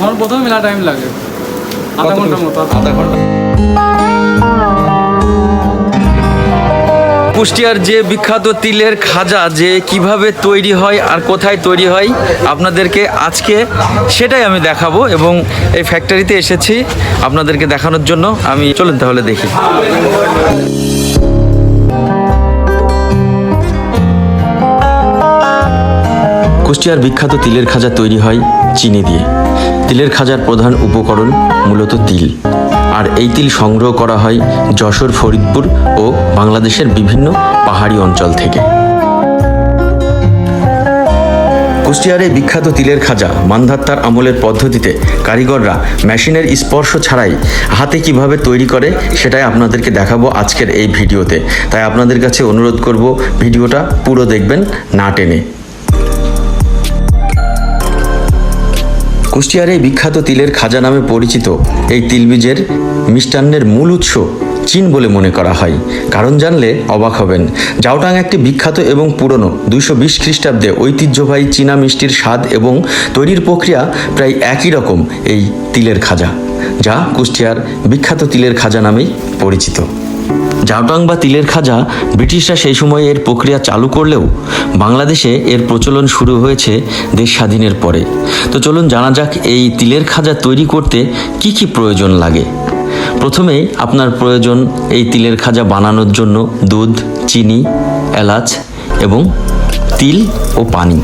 আমার প্রথমে মেলা টাইম লাগে। আধা ঘণ্টার মতো আধা ঘণ্টা। কুষ্টিয়ার যে বিখ্যাত তিলের খাজা যে কীভাবে তৈরি হয় আর কোথায় তৈরি হয় আপনাদেরকে আজকে সেটাই আমি দেখাবো এবং এই ফ্যাক্টরিতে এসেছি আপনাদেরকে দেখানোর জন্য। আমি চলুন তাহলে দেখি। কুষ্টিয়ার বিখ্যাত তিলের খাজা তৈরি হয় চিনি দিয়ে। তিলের খাজার প্রধান উপকরণ মূলত তিল। আর এই তিল সংগ্রহ করা হয় যশোর, ফরিদপুর ও বাংলাদেশের বিভিন্ন পাহাড়ি অঞ্চল থেকে। কুষ্টিয়ার বিখ্যাত তিলের খাজা মান্ধাত্তার আমলের পদ্ধতিতে কারিগররা মেশিনের স্পর্শ ছাড়াই হাতে কীভাবে তৈরি করে সেটাই আপনাদেরকে দেখাবো আজকের এই ভিডিওতে। তাই আপনাদের কাছে অনুরোধ করব, ভিডিওটা পুরো দেখবেন, না টেনে। কুষ্টিয়ার এই বিখ্যাত তিলের খাজা নামে পরিচিত এই তিলবীজের মিষ্টান্নের মূল উৎস চীন বলে মনে করা হয়। কারণ জানলে অবাক হবেন। জাওটাং একটি বিখ্যাত এবং পুরনো দুইশো বিশ খ্রিস্টাব্দে ঐতিহ্যবাহী চীনা মিষ্টির স্বাদ এবং তৈরির প্রক্রিয়া প্রায় একই রকম এই তিলের খাজা, যা কুষ্টিয়ার বিখ্যাত তিলের খাজা নামেই পরিচিত। জাওটাং বা তিলের খাজা ব্রিটিশরা সেই সময় এর প্রক্রিয়া চালু করলেও বাংলাদেশে এর প্রচলন শুরু হয়েছে দেশ স্বাধীনের পরে। তো চলুন জানা যাক এই তিলের খাজা তৈরি করতে কি কি প্রয়োজন লাগে। প্রথমেই আপনার প্রয়োজন এই তিলের খাজা বানানোর জন্য দুধ, চিনি, এলাচ এবং তিল ও পানি।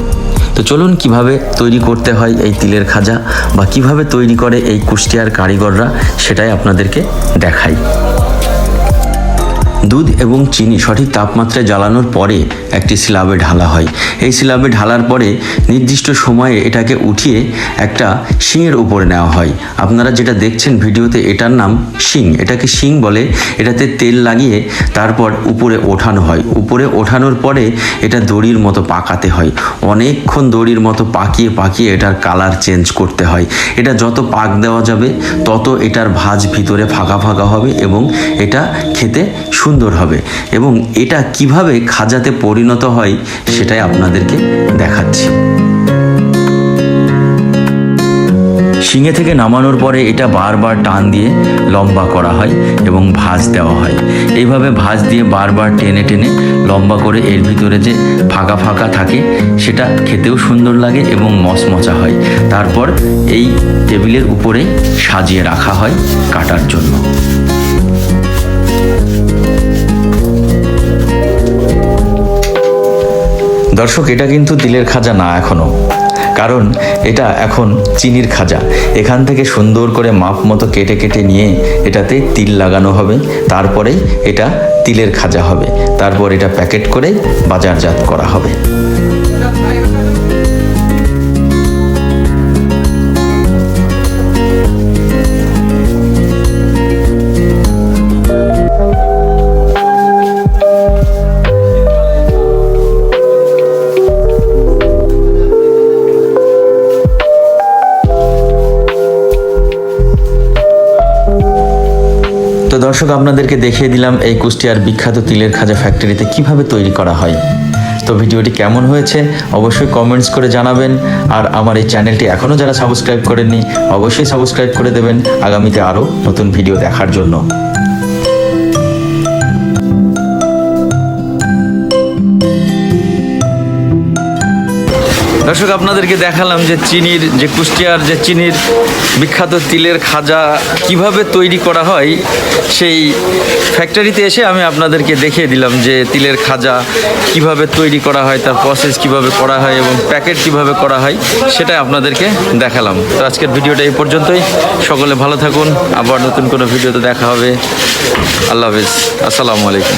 তো চলুন কীভাবে তৈরি করতে হয় এই তিলের খাজা বা কীভাবে তৈরি করে এই কুষ্টিয়ার কারিগররা সেটাই আপনাদেরকে দেখাই। দুধ এবং চিনি সঠিক তাপমাত্রায় জ্বালানোর পরে একটি স্ল্যাবে ঢালা হয়। এই স্ল্যাবে ঢালার পরে নির্দিষ্ট সময়ে এটাকে উঠিয়ে একটা শিংয়ের উপরে নেওয়া হয়। আপনারা যেটা দেখছেন ভিডিওতে, এটার নাম শিং। এটাকে শিং বলে। এটাতে তেল লাগিয়ে তারপর উপরে ওঠানো হয়। উপরে ওঠানোর পরে এটা দড়ির মতো পাকাতে হয়। অনেকক্ষণ দড়ির মতো পাকিয়ে পাকিয়ে এটার কালার চেঞ্জ করতে হয়। এটা যত পাক দেওয়া যাবে, তত এটার ভাঁজ ভিতরে ফাঁকা ফাঁকা হবে এবং এটা খেতে সুন্দর হবে এবং এটা কীভাবে খাজাতে পরিণত হয় সেটাই আপনাদেরকে দেখাচ্ছি। শিঙে থেকে নামানোর পরে এটা বারবার টান দিয়ে লম্বা করা হয় এবং ভাঁজ দেওয়া হয়। এইভাবে ভাঁজ দিয়ে বারবার টেনে টেনে লম্বা করে এর ভিতরে যে ফাঁকা ফাঁকা থাকে সেটা খেতেও সুন্দর লাগে এবং মচমচা হয়। তারপর এই টেবিলের উপরে সাজিয়ে রাখা হয় কাটার জন্য। দর্শক, এটা কিন্তু তিলের খাজা না এখনও। কারণ এটা এখন চিনির খাজা। এখান থেকে সুন্দর করে মাপ মতো কেটে কেটে নিয়ে এটাতে তিল লাগানো হবে। তারপরে এটা তিলের খাজা হবে। তারপর এটা প্যাকেট করে বাজারজাত করা হবে। দর্শক, আপনাদেরকে দেখিয়ে দিলাম এই কুষ্টিয়ার বিখ্যাত তিলের খাজা ফ্যাক্টরিতে কীভাবে তৈরি করা হয়। তো ভিডিওটি কেমন হয়েছে অবশ্যই কমেন্টস করে জানাবেন। আর আমার এই চ্যানেলটি এখনও যারা সাবস্ক্রাইব করেননি, অবশ্যই সাবস্ক্রাইব করে দেবেন। আগামীতে আরও নতুন ভিডিও দেখার জন্য। দর্শক, আপনাদেরকে দেখালাম যে চিনির, যে কুষ্টিয়ার যে চিনির বিখ্যাত তিলের খাজা কীভাবে তৈরি করা হয়, সেই ফ্যাক্টরিতে এসে আমি আপনাদেরকে দেখিয়ে দিলাম যে তিলের খাজা কীভাবে তৈরি করা হয়, তার প্রসেস কীভাবে করা হয় এবং প্যাকেট কীভাবে করা হয়, সেটাই আপনাদেরকে দেখালাম। তো আজকের ভিডিওটা এই পর্যন্তই। সকলে ভালো থাকুন। আবার নতুন কোনো ভিডিওতে দেখা হবে। আল্লাহ হাফিজ। আসসালামু আলাইকুম।